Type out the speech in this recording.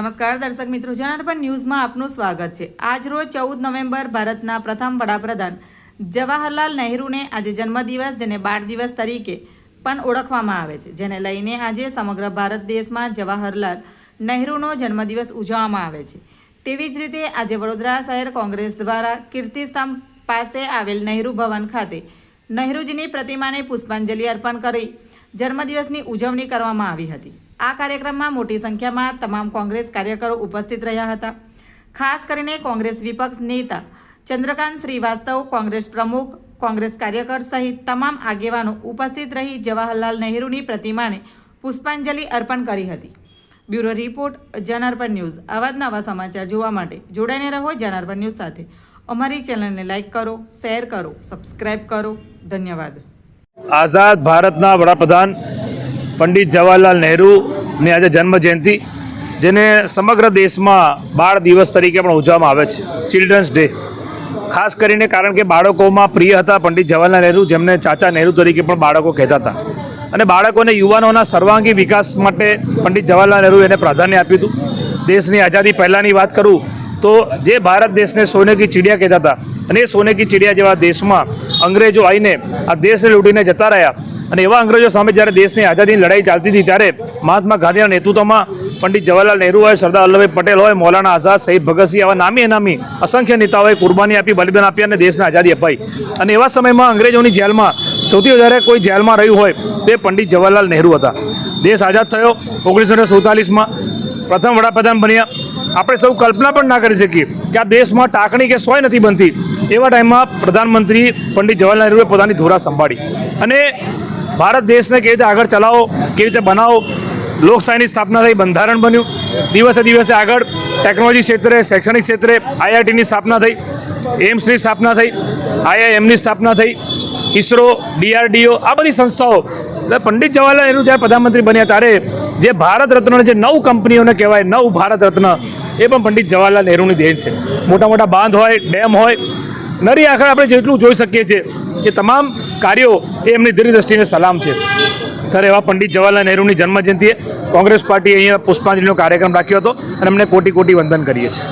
નમસ્કાર દર્શક મિત્રો, જનાર્પણ ન્યૂઝમાં આપનું સ્વાગત છે. આજ રોજ ચૌદ નવેમ્બર ભારતના પ્રથમ વડાપ્રધાન જવાહરલાલ નહેરુને આજે જન્મદિવસ, જેને બાળ દિવસ તરીકે પણ ઓળખવામાં આવે છે. જેને લઈને આજે સમગ્ર ભારત દેશમાં જવાહરલાલ નહેરુનો જન્મદિવસ ઉજવવામાં આવે છે. તેવી જ રીતે આજે વડોદરા શહેર કોંગ્રેસ દ્વારા કીર્તિસ્તંભ પાસે આવેલ નહેરુ ભવન ખાતે નહેરુજીની પ્રતિમાને પુષ્પાંજલિ અર્પણ કરી જન્મદિવસની ઉજવણી કરવામાં આવી હતી. આ કાર્યક્રમમાં મોટી સંખ્યામાં તમામ કોંગ્રેસ કાર્યકરો ઉપસ્થિત રહ્યા હતા. ખાસ કરીને કોંગ્રેસ વિપક્ષ નેતા ચંદ્રકાંત શ્રીવાસ્તવ, કોંગ્રેસ પ્રમુખ, કોંગ્રેસ કાર્યકર સહિત તમામ આગેવાનો ઉપસ્થિત રહી જવાહરલાલ નહેરુની પ્રતિમાને પુષ્પાંજલિ અર્પણ કરી હતી. Bureau report, Janarpan news. આવા જ નવા સમાચાર જોવા માટે જોડાઈને રહો જનાર્પણ ન્યૂઝ સાથે. અમારી ચેનલને લાઇક કરો, શેર કરો, સબસ્ક્રાઇબ કરો. ધન્યવાદ. આઝાદ ભારતના વડાપ્રધાન પંડિત જવાહરલાલ નહેરુની આજે જન્મ જયંતિ જેને સમગ્ર દેશમાં બાળ દિવસ તરીકે પણ ઉજવવામાં આવે છે ચિલ્ડ્રન્સ ડે ખાસ કરીને કારણ કે બાળકોમાં પ્રિય હતા પંડિત જવાહરલાલ નહેરુ, જેમને ચાચા નહેરુ તરીકે પણ બાળકો કહેતા હતા. અને બાળકોને યુવાનોના સર્વાંગી વિકાસ માટે પંડિત જવાહરલાલ નહેરુ એને પ્રાધાન્ય આપ્યું હતું. દેશની આઝાદી પહેલાંની વાત કરું તો જે ભારત દેશને સોને કી ચીડિયા કહેતા હતા અને એ સોને કી ચીડિયા જેવા દેશમાં અંગ્રેજો આવીને આ દેશને લૂંટીને જતા રહ્યા અને એવા અંગ્રેજો સામે જ્યારે દેશની આઝાદીની લડાઈ ચાલતી હતી ત્યારે મહાત્મા ગાંધીના નેતૃત્વમાં પંડિત જવાહરલાલ નહેરુ હોય, સરદાર વલ્લભભાઈ પટેલ હોય, મૌલાના આઝાદ શહીદ ભગતસિંહ આવા નામી અનામી અસંખ્ય નેતાઓએ કુરબાની આપી, બલિદાન આપી અને દેશને આઝાદી અપાઈ. અને એવા સમયમાં અંગ્રેજોની જેલમાં સૌથી વધારે કોઈ જેલમાં રહ્યું હોય તે પંડિત જવાહરલાલ નહેરુ હતા. દેશ આઝાદ થયો ઓગણીસો ને પ્રથમ વડાપ્રધાન બન્યા. આપણે સૌ કલ્પના પણ ના કરી શકીએ કે આ દેશમાં ટાંકણી કે સોય નથી બનતી. એવા ટાઈમમાં પ્રધાનમંત્રી પંડિત જવાહરલાલ નહેરુએ પોતાની ધોરા સંભાળી. અને ભારત દેશને કેવી રીતે આગળ ચલાવો, કેવી રીતે બનાવો, લોકશાહીની સ્થાપના થઈ, બંધારણ બન્યું. દિવસે દિવસે આગળ ટેકનોલોજી ક્ષેત્રે, શૈક્ષણિક ક્ષેત્રે, આઈઆઈટીની સ્થાપના થઈ, એમ્સની સ્થાપના થઈ, આઈઆઈએમની સ્થાપના થઈ ઈસરો ડીઆરડીઓ, આ બધી સંસ્થાઓ. એટલે પંડિત જવાહરલાલ નહેરુ જ્યારે પ્રધાનમંત્રી બન્યા ત્યારે જે ભારત રત્ન જે નવ કંપનીઓને કહેવાય, નવ ભારત રત્ન, એ પણ પંડિત જવાહરલાલ નહેરુની દેન છે. મોટા મોટા બાંધ હોય, ડેમ હોય, નરી આખર આપણે જેટલું જોઈ શકીએ છીએ એ તમામ કાર્યો એ એમની દીર્ઘદ્રષ્ટિને સલામ છે. ત્યારે એવા પંડિત જવાહરલાલ નહેરુની જન્મજયંતિએ કોંગ્રેસ પાર્ટીએ અહીંયા પુષ્પાંજલિનો કાર્યક્રમ રાખ્યો હતો અને એમને કોટી કોટી વંદન કરીએ છીએ.